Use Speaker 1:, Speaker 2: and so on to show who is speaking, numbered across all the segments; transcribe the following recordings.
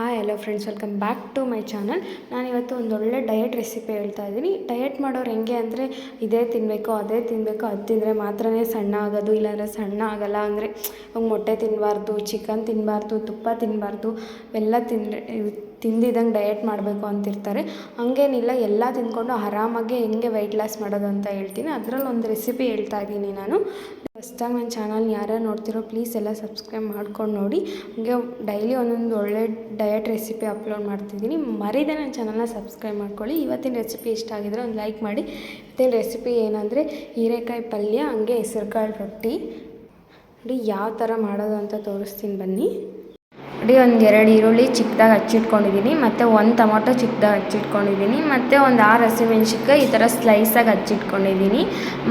Speaker 1: Hi hello friends welcome back to my channel ನಾನಿವತ್ತು ಒಂದು ಒಳ್ಳೆ ಡಯಟ್ ರೆಸಿಪಿ ಹೇಳ್ತಾ ಇದ್ದೀನಿ. ಡಯಟ್ ಮಾಡೋರು ಹೆಂಗೆ ಅಂದರೆ ಇದೇ ತಿನ್ನಬೇಕು ಅದೇ ತಿನ್ನಬೇಕು ಅದು ತಿಂದರೆ ಮಾತ್ರನೇ ಸಣ್ಣ ಆಗೋದು, ಇಲ್ಲಾಂದರೆ ಸಣ್ಣ ಆಗಲ್ಲ ಅಂದರೆ ಮೊಟ್ಟೆ ತಿನ್ನಬಾರ್ದು ಚಿಕನ್ ತಿನ್ನಬಾರ್ದು ತುಪ್ಪ ತಿನ್ನಬಾರ್ದು ಎಲ್ಲ ತಿಂದರೆ ತಿಂದಿದ್ದಂಗೆ ಡಯಟ್ ಮಾಡಬೇಕು ಅಂತಿರ್ತಾರೆ. ಹಂಗೇನಿಲ್ಲ, ಎಲ್ಲ ತಿನ್ಕೊಂಡು ಆರಾಮಾಗಿ ಹೆಂಗೆ ವೆಯ್ಟ್ ಲಾಸ್ ಮಾಡೋದು ಅಂತ ಹೇಳ್ತೀನಿ. ಅದರಲ್ಲಿ ಒಂದು ರೆಸಿಪಿ ಹೇಳ್ತಾ ಇದ್ದೀನಿ ನಾನು. ಹೊಸ್ದಾಗಿ ನನ್ನ ಚಾನಲ್ನ ಯಾರ್ಯಾರು ನೋಡ್ತಿರೋ ಪ್ಲೀಸ್ ಎಲ್ಲ ಸಬ್ಸ್ಕ್ರೈಬ್ ಮಾಡ್ಕೊಂಡು ನೋಡಿ. ಹಾಗೆ ಡೈಲಿ ಒಂದೊಂದು ಒಳ್ಳೆ ಡಯಟ್ ರೆಸಿಪಿ ಅಪ್ಲೋಡ್ ಮಾಡ್ತಿದ್ದೀನಿ. ಮರಿದೇ ನನ್ನ ಚಾನಲ್ನ ಸಬ್ಸ್ಕ್ರೈಬ್ ಮಾಡ್ಕೊಳ್ಳಿ. ಇವತ್ತಿನ ರೆಸಿಪಿ ಇಷ್ಟ ಆಗಿದ್ರೆ ಒಂದು ಲೈಕ್ ಮಾಡಿ. ಇವತ್ತಿನ ರೆಸಿಪಿ ಏನಂದರೆ ಹೀರೆಕಾಯಿ ಪಲ್ಯ, ಹಂಗೆ ಹೆಸರುಕಾಳು ರೊಟ್ಟಿ. ನೋಡಿ ಯಾವ ಥರ ಮಾಡೋದು ಅಂತ ತೋರಿಸ್ತೀನಿ ಬನ್ನಿ. ನೋಡಿ, ಒಂದು ಎರಡು ಈರುಳ್ಳಿ ಚಿಕ್ಕದಾಗಿ ಹಚ್ಚಿಟ್ಕೊಂಡಿದ್ದೀನಿ ಮತ್ತು ಒಂದು ಟೊಮೊಟೊ ಚಿಕ್ಕದಾಗಿ ಹಚ್ಚಿಟ್ಕೊಂಡಿದ್ದೀನಿ ಮತ್ತು ಒಂದು ಆರು ಹಸಿಮೆಣ್ಸಿಕಾಯಿ ಈ ಥರ ಸ್ಲೈಸಾಗಿ ಹಚ್ಚಿಟ್ಕೊಂಡಿದ್ದೀನಿ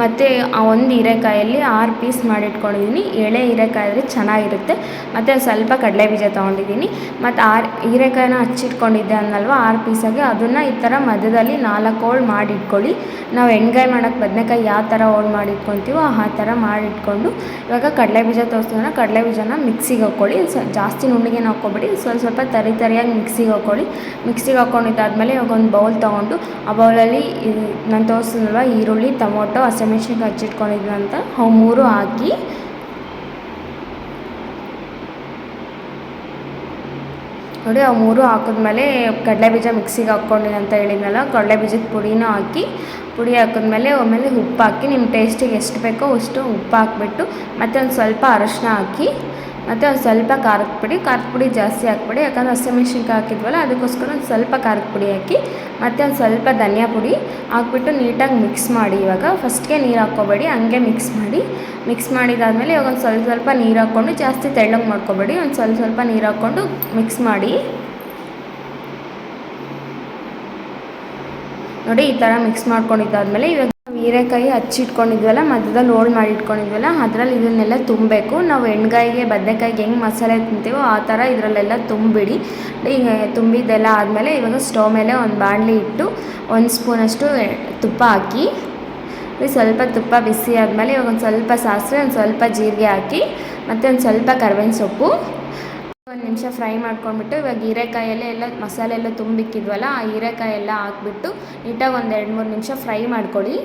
Speaker 1: ಮತ್ತು ಆ ಒಂದು ಹೀರೆಕಾಯಲ್ಲಿ ಆರು ಪೀಸ್ ಮಾಡಿಟ್ಕೊಂಡಿದ್ದೀನಿ ಎಳೆ ಹೀರೆಕಾಯಿ ಆದರೆ ಚೆನ್ನಾಗಿರುತ್ತೆ, ಮತ್ತು ಸ್ವಲ್ಪ ಕಡಲೆ ಬೀಜ ತೊಗೊಂಡಿದ್ದೀನಿ ಮತ್ತು ಆರು ಹೀರೆಕಾಯಿನ ಹಚ್ಚಿಟ್ಕೊಂಡಿದ್ದೆ ಅನ್ನಲ್ವ, ಆರು ಪೀಸಾಗಿ ಅದನ್ನು ಈ ಥರ ಮಧ್ಯದಲ್ಲಿ ನಾಲ್ಕು ಹೋಳು ಮಾಡಿಟ್ಕೊಳ್ಳಿ, ನಾವು ಎಣ್ಗಾಯಿ ಮಾಡೋಕ್ಕೆ ಬದನೆಕಾಯಿ ಯಾವ ಥರ ಹೋಳು ಮಾಡಿಟ್ಕೊತೀವೋ ಆ ಥರ ಮಾಡಿಟ್ಕೊಂಡು, ಇವಾಗ ಕಡಲೆ ಬೀಜ ತೋರಿಸಿದ್ರೆ ಕಡಲೆ ಬೀಜನ ಮಿಕ್ಸಿಗೆ ಹಾಕ್ಕೊಳ್ಳಿ ಜಾಸ್ತಿ ನುಣ್ಣಗೆ ಏನು ಹಾಕ್ಕೊಬೇಡಿ. ಸ್ವಲ್ಪ ಸ್ವಲ್ಪ ತರಿ ತರಿಯಾಗಿ ಮಿಕ್ಸಿಗೆ ಹಾಕ್ಕೊಳ್ಳಿ. ಮಿಕ್ಸಿಗೆ ಹಾಕ್ಕೊಂಡಿದ್ದಾದಮೇಲೆ ಇವಾಗ ಒಂದು ಬೌಲ್ ತೊಗೊಂಡು ಆ ಬೌಲಲ್ಲಿ ನಾನು ತೋರಿಸಿದ್ನಲ್ವ, ಈರುಳ್ಳಿ, ಟೊಮೊಟೊ, ಹಸಿಮೆಣ್ಸಿನ್ಕಾಯಿ ಹಚ್ಚಿಟ್ಕೊಂಡಿದ್ದಂತ ಅವು ಮೂರು ಹಾಕಿ ನೋಡಿ ಅವು ಮೂರು ಹಾಕಿದ್ಮೇಲೆ ಕಡಲೆ ಬೀಜ ಮಿಕ್ಸಿಗೆ ಹಾಕ್ಕೊಂಡಿನಿ ಅಂತ ಹೇಳಿದ್ನಲ್ಲ ಕಡಲೆ ಬೀಜದ ಪುಡಿನೂ ಹಾಕಿ, ಪುಡಿ ಹಾಕಿದ್ಮೇಲೆ ಆಮೇಲೆ ಉಪ್ಪು ಹಾಕಿ, ನಿಮ್ಮ ಟೇಸ್ಟಿಗೆ ಎಷ್ಟು ಬೇಕೋ ಅಷ್ಟು ಉಪ್ಪು ಹಾಕಿಬಿಟ್ಟು ಮತ್ತು ಒಂದು ಸ್ವಲ್ಪ ಅರಶಿನ ಹಾಕಿ ಮತ್ತು ಒಂದು ಸ್ವಲ್ಪ ಖಾರದ ಪುಡಿ ಖಾರದ ಪುಡಿ ಜಾಸ್ತಿ ಹಾಕ್ಬೇಡಿ. ಯಾಕಂದರೆ ಹಸಿಮೆಣ್ಸಿನ್ಕಾಯಿ ಹಾಕಿದ್ವಲ್ಲ, ಅದಕ್ಕೋಸ್ಕರ ಒಂದು ಸ್ವಲ್ಪ ಖಾರದ ಪುಡಿ ಹಾಕಿ, ಮತ್ತು ಒಂದು ಸ್ವಲ್ಪ ಧನಿಯಾ ಪುಡಿ ಹಾಕ್ಬಿಟ್ಟು ನೀಟಾಗಿ ಮಿಕ್ಸ್ ಮಾಡಿ ಇವಾಗ. ಫಸ್ಟ್ಗೆ ನೀರು ಹಾಕ್ಕೋಬೇಡಿ, ಹಂಗೆ ಮಿಕ್ಸ್ ಮಾಡಿ. ಮಿಕ್ಸ್ ಮಾಡಿದಾದಮೇಲೆ ಇವಾಗ ಒಂದು ಸ್ವಲ್ಪ ಸ್ವಲ್ಪ ನೀರು ಹಾಕ್ಕೊಂಡು, ಜಾಸ್ತಿ ತೆಳ್ಳಗೆ ಮಾಡ್ಕೋಬೇಡಿ. ಒಂದು ಸ್ವಲ್ಪ ಸ್ವಲ್ಪ ನೀರು ಹಾಕ್ಕೊಂಡು ಮಿಕ್ಸ್ ಮಾಡಿ. ನೋಡಿ ಈ ಥರ ಮಿಕ್ಸ್ ಮಾಡ್ಕೊಂಡಿದ್ದಾದಮೇಲೆ ಇವಾಗ ಹೀರೆಕಾಯಿ ಹಚ್ಚಿಟ್ಕೊಂಡಿದ್ವಲ್ಲ, ಮಧ್ಯದಲ್ಲಿ ಹೋಳು ಮಾಡಿಟ್ಕೊಂಡಿದ್ವಲ್ಲ, ಅದರಲ್ಲಿ ಇದನ್ನೆಲ್ಲ ತುಂಬಬೇಕು. ನಾವು ಎಣ್ಗಾಯಿಗೆ ಬದನೆಕಾಯಿಗೆ ಹೆಂಗೆ ಮಸಾಲೆ ತಿಂತೀವೋ ಆ ಥರ ಇದರಲ್ಲೆಲ್ಲ ತುಂಬಿಡಿ. ಈಗ ತುಂಬಿದ್ದೆಲ್ಲ ಆದಮೇಲೆ ಇವಾಗ ಸ್ಟವ್ ಮೇಲೆ ಒಂದು ಬಾಣಲಿ ಇಟ್ಟು ಒಂದು ಸ್ಪೂನಷ್ಟು ತುಪ್ಪ ಹಾಕಿ ಸ್ವಲ್ಪ ತುಪ್ಪ ಬಿಸಿ ಆದಮೇಲೆ ಇವಾಗ ಒಂದು ಸ್ವಲ್ಪ ಸಾಸಿವೆ, ಒಂದು ಸ್ವಲ್ಪ ಜೀರಿಗೆ ಹಾಕಿ, ಮತ್ತು ಒಂದು ಸ್ವಲ್ಪ ಕರ್ಬೇವಿನ ಸೊಪ್ಪು. ಒಂದು ನಿಮಿಷ ಫ್ರೈ ಮಾಡ್ಕೊಂಡ್ಬಿಟ್ಟು ಇವಾಗ ಹೀರೆಕಾಯಲ್ಲೇ ಎಲ್ಲ ಮಸಾಲೆ ಎಲ್ಲ ತುಂಬಿಕ್ಕಿದ್ವಲ್ಲ, ಆ ಹೀರೆಕಾಯಿ ಎಲ್ಲ ಹಾಕ್ಬಿಟ್ಟು ನೀಟಾಗಿ ಒಂದು ಎರಡು ಮೂರು ನಿಮಿಷ ಫ್ರೈ ಮಾಡ್ಕೊಳ್ಳಿ.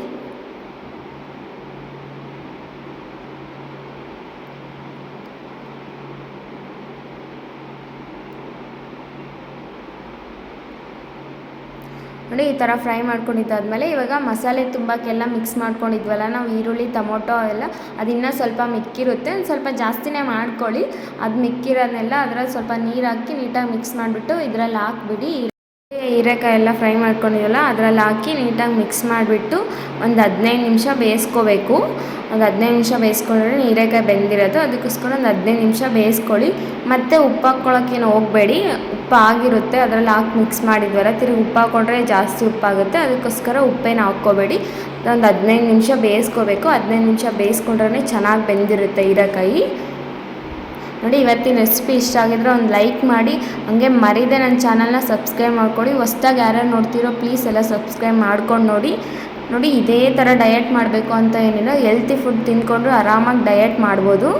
Speaker 1: ನೋಡಿ, ಈ ಥರ ಫ್ರೈ ಮಾಡ್ಕೊಂಡಿದ್ದಾದ್ಮೇಲೆ ಇವಾಗ ಮಸಾಲೆ ತುಂಬಕ್ಕೆಲ್ಲ ಮಿಕ್ಸ್ ಮಾಡ್ಕೊಂಡಿದ್ವಲ್ಲ, ನಾವು ಈರುಳ್ಳಿ, ಟೊಮೊಟೊ ಎಲ್ಲ ಅದು ಇನ್ನೂ ಸ್ವಲ್ಪ ಮಿಕ್ಕಿರುತ್ತೆ. ಒಂದು ಸ್ವಲ್ಪ ಜಾಸ್ತಿನೇ ಮಾಡ್ಕೊಳ್ಳಿ. ಅದು ಮಿಕ್ಕಿರೋದನ್ನೆಲ್ಲ ಅದ್ರಲ್ಲಿ ಸ್ವಲ್ಪ ನೀರು ಹಾಕಿ ನೀಟಾಗಿ ಮಿಕ್ಸ್ ಮಾಡಿಬಿಟ್ಟು ಇದರಲ್ಲಿ ಹಾಕ್ಬಿಡಿ. ಹೀರೆಕಾಯಿ ಎಲ್ಲ ಫ್ರೈ ಮಾಡ್ಕೊಂಡಿವಲ್ಲ, ಅದರಲ್ಲಿ ಹಾಕಿ ನೀಟಾಗಿ ಮಿಕ್ಸ್ ಮಾಡಿಬಿಟ್ಟು ಒಂದು ಹದಿನೈದು ನಿಮಿಷ ಬೇಯಿಸ್ಕೋಬೇಕು. ಒಂದು ಹದಿನೈದು ನಿಮಿಷ ಬೇಯಿಸ್ಕೊಂಡ್ರೆ ಹೀರೆಕಾಯಿ ಬೆಂದಿರೋದು. ಅದಕ್ಕೋಸ್ಕರ ಒಂದು ಹದಿನೈದು ನಿಮಿಷ ಬೇಯಿಸ್ಕೊಳ್ಳಿ. ಮತ್ತು ಉಪ್ಪು ಹಾಕ್ಕೊಳಕ್ಕೇನು ಹೋಗಬೇಡಿ. ಉಪ್ಪು ಆಗಿರುತ್ತೆ, ಅದರಲ್ಲಿ ಹಾಕಿ ಮಿಕ್ಸ್ ಮಾಡಿದ್ವಲ್ಲ, ತಿರುಗಿ ಉಪ್ಪು ಹಾಕ್ಕೊಂಡ್ರೆ ಜಾಸ್ತಿ ಉಪ್ಪಾಗುತ್ತೆ ಅದಕ್ಕೋಸ್ಕರ ಉಪ್ಪೇನು ಹಾಕ್ಕೋಬೇಡಿ. ಒಂದು ಹದಿನೈದು ನಿಮಿಷ ಬೇಯಿಸ್ಕೋಬೇಕು. ಹದಿನೈದು ನಿಮಿಷ ಬೇಯಿಸ್ಕೊಂಡ್ರೆ ಚೆನ್ನಾಗಿ ಬೆಂದಿರುತ್ತೆ ಹೀರೆಕಾಯಿ. ನೋಡಿ, ಇವತ್ತಿನ ರೆಸಿಪಿ ಇಷ್ಟ ಆಗಿದ್ರೆ ಒಂದು ಲೈಕ್ ಮಾಡಿ. ಹಂಗೆ ಮರಿದೆ ನನ್ನ ಚಾನಲ್ನ ಸಬ್ಸ್ಕ್ರೈಬ್ ಮಾಡ್ಕೊಳ್ಳಿ ಹೊಸ್ದಾಗಿ ಯಾರ್ಯಾರು ನೋಡ್ತಿರೋ ಪ್ಲೀಸ್ ಎಲ್ಲ ಸಬ್ಸ್ಕ್ರೈಬ್ ಮಾಡ್ಕೊಂಡು ನೋಡಿ. ನೋಡಿ, ಇದೇ ಥರ ಡಯಟ್ ಮಾಡಬೇಕು ಅಂತ ಏನಿಲ್ಲ. ಹೆಲ್ತಿ ಫುಡ್ ತಿಂದ್ಕೊಂಡು ಆರಾಮಾಗಿ ಡಯಟ್ ಮಾಡ್ಬೋದು.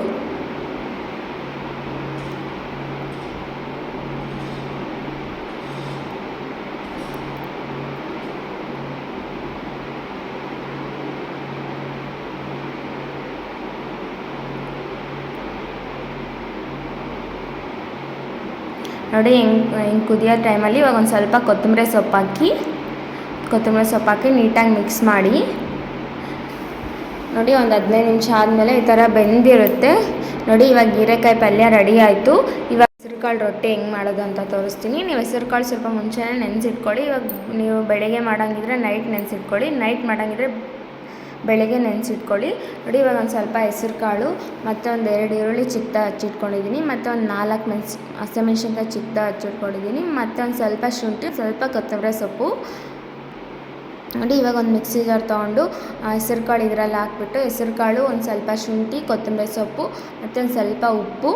Speaker 1: ನೋಡಿ ಹೆಂಗೆ ಹಿಂಗೆ ಕುದಿಯೋ ಟೈಮಲ್ಲಿ ಇವಾಗ ಒಂದು ಸ್ವಲ್ಪ ಕೊತ್ತಂಬರಿ ಸೊಪ್ಪು ಹಾಕಿ ಕೊತ್ತಂಬರಿ ಸೊಪ್ಪು ಹಾಕಿ ನೀಟಾಗಿ ಮಿಕ್ಸ್ ಮಾಡಿ ನೋಡಿ ಒಂದು ಹದಿನೈದು ನಿಮಿಷ ಆದಮೇಲೆ ಈ ಥರ ಬೆಂದಿರುತ್ತೆ. ನೋಡಿ ಇವಾಗ ಹೀರೆಕಾಯಿ ಪಲ್ಯ ರೆಡಿ ಆಯಿತು. ಇವಾಗ ಹೆಸ್ರುಕಾಳು ರೊಟ್ಟಿ ಹೆಂಗೆ ಮಾಡೋದು ಅಂತ ತೋರಿಸ್ತೀನಿ. ನೀವು ಹೆಸ್ರುಕಾಳು ಸ್ವಲ್ಪ ಮುಂಚೆನೇ ನೆನೆಸಿಟ್ಕೊಳ್ಳಿ. ಇವಾಗ ನೀವು ಬೆಳಗ್ಗೆ ಮಾಡೋಂಗಿದ್ರೆ ನೈಟ್ ನೆನೆಸಿಟ್ಕೊಳ್ಳಿ. ನೈಟ್ ಮಾಡೋಂಗಿದ್ರೆ ಬೆಳಗ್ಗೆ ನೆನೆಸಿಟ್ಕೊಳ್ಳಿ. ನೋಡಿ, ಇವಾಗ ಒಂದು ಸ್ವಲ್ಪ ಹೆಸರು ಕಾಳು, ಮತ್ತು ಒಂದು ಎರಡು ಈರುಳ್ಳಿ ಚಿಕ್ಕ ಹಚ್ಚಿಟ್ಕೊಂಡಿದ್ದೀನಿ ಮತ್ತು ಒಂದು ನಾಲ್ಕು ಮೆಣಸು ಹಸಿಮೆಣ್ಸಿನ್ಕಾಯಿ ಚಿಕ್ಕ ಹಚ್ಚಿಟ್ಕೊಂಡಿದ್ದೀನಿ ಮತ್ತು ಒಂದು ಸ್ವಲ್ಪ ಶುಂಠಿ, ಸ್ವಲ್ಪ ಕೊತ್ತಂಬರಿ ಸೊಪ್ಪು ನೋಡಿ ಇವಾಗ ಒಂದು ಮಿಕ್ಸಿ ಜಾರ್ ತೊಗೊಂಡು ಹೆಸ್ರು ಕಾಳು ಇದರಲ್ಲಿ ಹಾಕ್ಬಿಟ್ಟು, ಹೆಸ್ರು ಕಾಳು ಒಂದು ಸ್ವಲ್ಪ ಶುಂಠಿ, ಕೊತ್ತಂಬರಿ ಸೊಪ್ಪು, ಮತ್ತು ಒಂದು ಸ್ವಲ್ಪ ಉಪ್ಪು,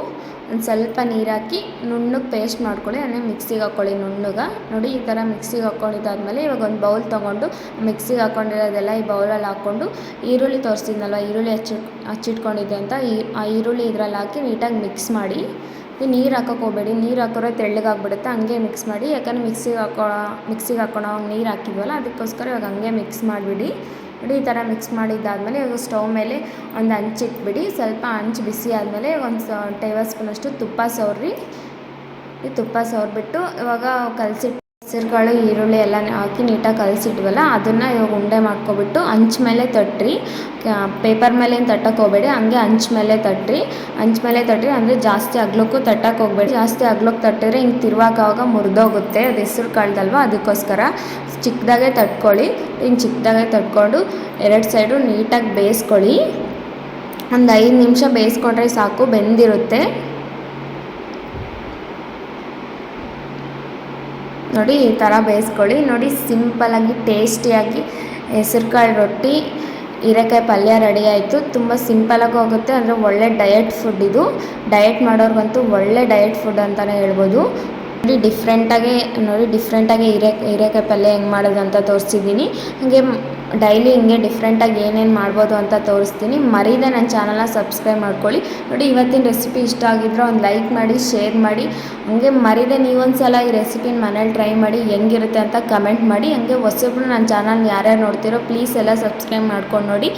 Speaker 1: ಒಂದು ಸ್ವಲ್ಪ ನೀರು ಹಾಕಿ ನುಣ್ಣಗೆ ಪೇಸ್ಟ್ ಮಾಡ್ಕೊಳ್ಳಿ. ಅಂದರೆ ಮಿಕ್ಸಿಗೆ ಹಾಕ್ಕೊಳ್ಳಿ ನುಣ್ಣಗೆ. ನೋಡಿ, ಈ ಥರ ಮಿಕ್ಸಿಗೆ ಹಾಕ್ಕೊಂಡಿದ್ದಾದ್ಮೇಲೆ ಇವಾಗ ಒಂದು ಬೌಲ್ ತೊಗೊಂಡು, ಮಿಕ್ಸಿಗೆ ಹಾಕ್ಕೊಂಡಿರೋದೆಲ್ಲ ಈ ಬೌಲಲ್ಲಿ ಹಾಕ್ಕೊಂಡು, ಈರುಳ್ಳಿ ತೋರಿಸಿದ್ನಲ್ವ, ಈರುಳ್ಳಿ ಹಚ್ಚಿ, ಹಚ್ಚಿಟ್ಕೊಂಡಿದ್ದೆ ಅಂತ, ಈ, ಆ ಈರುಳ್ಳಿ ಇದರಲ್ಲಿ ಹಾಕಿ ನೀಟಾಗಿ ಮಿಕ್ಸ್ ಮಾಡಿ ನೀರು ಹಾಕೋಕೆ ಹೋಗಬೇಡಿ. ನೀರು ಹಾಕಿದ್ರೆ ತೆಳ್ಳಗಾಗ್ಬಿಡುತ್ತೆ ಹಂಗೆ ಮಿಕ್ಸ್ ಮಾಡಿ. ಯಾಕಂದರೆ ಮಿಕ್ಸಿಗೆ ಹಾಕೋ ಮಿಕ್ಸಿಗೆ ಹಾಕೋಣ ಅವಾಗ ನೀರು ಹಾಕಿದ್ವಲ್ಲ, ಅದಕ್ಕೋಸ್ಕರ ಇವಾಗ ಹಂಗೆ ಮಿಕ್ಸ್ ಮಾಡಿಬಿಡಿ. ನೋಡಿ, ಈ ಥರ ಮಿಕ್ಸ್ ಮಾಡಿದ್ದಾದಮೇಲೆ ಇವಾಗ ಸ್ಟವ್ ಮೇಲೆ ಒಂದು ಹಂಚಿಟ್ಬಿಡಿ ಸ್ವಲ್ಪ ಹಂಚು ಬಿಸಿ ಆದಮೇಲೆ ಒಂದು ಸ, ಟೇಬಲ್ ಸ್ಪೂನಷ್ಟು ತುಪ್ಪ ಸವ್ರಿ. ಈ ತುಪ್ಪ ಸವ್ರಿಬಿಟ್ಟು ಇವಾಗ ಕಲಸಿಟ್ಟು ಹೆಸರುಕಾಳು ಈರುಳ್ಳಿ ಎಲ್ಲ ಹಾಕಿ ನೀಟಾಗಿ ಕಲಸಿಟ್ವಲ್ಲ, ಅದನ್ನು ಇವಾಗ ಉಂಡೆ ಮಾಡ್ಕೊಬಿಟ್ಟು ಹಂಚ್ ಮೇಲೆ ತಟ್ಟಿರಿ ಪೇಪರ್ ಮೇಲೆ ಏನು ತಟ್ಟಕ್ಕೆ ಹೋಗಬೇಡಿ, ಹಂಗೆ ಹಂಚ್ ಮೇಲೆ ತಟ್ಟಿರಿ ಹಂಚ್ ಮೇಲೆ ತಟ್ಟಿರಿ ಅಂದರೆ ಜಾಸ್ತಿ ಅಗ್ಲಕ್ಕೂ ತಟ್ಟಕ್ಕೆ ಹೋಗಬೇಡಿ. ಜಾಸ್ತಿ ಅಗ್ಲಕ್ಕೆ ತಟ್ಟಿದ್ರೆ ಹಿಂಗೆ ತಿರುವಾಗವಾಗ ಮುರಿದೋಗುತ್ತೆ, ಅದು ಹೆಸ್ರು ಕಾಳ್ದಲ್ವ ಅದಕ್ಕೋಸ್ಕರ ಚಿಕ್ಕದಾಗೆ ತಟ್ಕೊಳ್ಳಿ ಹಿಂಗೆ ಚಿಕ್ಕದಾಗೆ ತಟ್ಕೊಂಡು ಎರಡು ಸೈಡು ನೀಟಾಗಿ ಬೇಯಿಸ್ಕೊಳ್ಳಿ. ಒಂದು ಐದು ನಿಮಿಷ ಬೇಯಿಸ್ಕೊಂಡ್ರೆ ಸಾಕು, ಬೆಂದಿರುತ್ತೆ. ನೋಡಿ ಈ ಥರ ಬೇಯಿಸ್ಕೊಳ್ಳಿ. ನೋಡಿ ಸಿಂಪಲಾಗಿ ಟೇಸ್ಟಿಯಾಗಿ ಹೆಸರುಕಾಳು ರೊಟ್ಟಿ, ಹೀರೆಕಾಯಿ ಪಲ್ಯ ರೆಡಿ ಆಯಿತು. ತುಂಬ ಸಿಂಪಲಾಗಿ ಹೋಗುತ್ತೆ ಅಂದರೆ ಒಳ್ಳೆ ಡಯಟ್ ಫುಡ್ ಇದು. ಡಯಟ್ ಮಾಡೋರ್ಗಂತೂ ಒಳ್ಳೆ ಡಯಟ್ ಫುಡ್ ಅಂತಲೇ ಹೇಳ್ಬೋದು. ನೋಡಿ ಡಿಫ್ರೆಂಟಾಗಿ ನೋಡಿ ಡಿಫ್ರೆಂಟಾಗಿ ಹೀರೆ, ಹೀರೆಕಾಯಿ ಪಲ್ಯ ಹೆಂಗೆ ಮಾಡೋದು ಅಂತ ತೋರಿಸಿದ್ದೀನಿ. ಹಾಗೆ ಡೈಲಿ ಹಿಂಗೆ ಡಿಫ್ರೆಂಟಾಗಿ ಏನೇನು ಮಾಡ್ಬೋದು ಅಂತ ತೋರಿಸ್ತೀನಿ. ಮರೀದೆ ನನ್ನ ಚಾನಲ್ನ ಸಬ್ಸ್ಕ್ರೈಬ್ ಮಾಡ್ಕೊಳ್ಳಿ. ನೋಡಿ, ಇವತ್ತಿನ ರೆಸಿಪಿ ಇಷ್ಟ ಆಗಿದ್ರೆ ಒಂದು ಲೈಕ್ ಮಾಡಿ, ಶೇರ್ ಮಾಡಿ. ಹಂಗೆ ಮರೀದೆ ನೀವೊಂದು ಸಲ ಈ ರೆಸಿಪಿನ ಮನೇಲಿ ಟ್ರೈ ಮಾಡಿ, ಹೆಂಗಿರುತ್ತೆ ಅಂತ ಕಮೆಂಟ್ ಮಾಡಿ. ಹಂಗೆ ಹೊಸಬ್ರು ನನ್ನ ಚಾನಲ್ ಯಾರ್ಯಾರು ನೋಡ್ತೀರೋ, ಪ್ಲೀಸ್ ಎಲ್ಲ ಸಬ್ಸ್ಕ್ರೈಬ್ ಮಾಡ್ಕೊಂಡು ನೋಡಿ.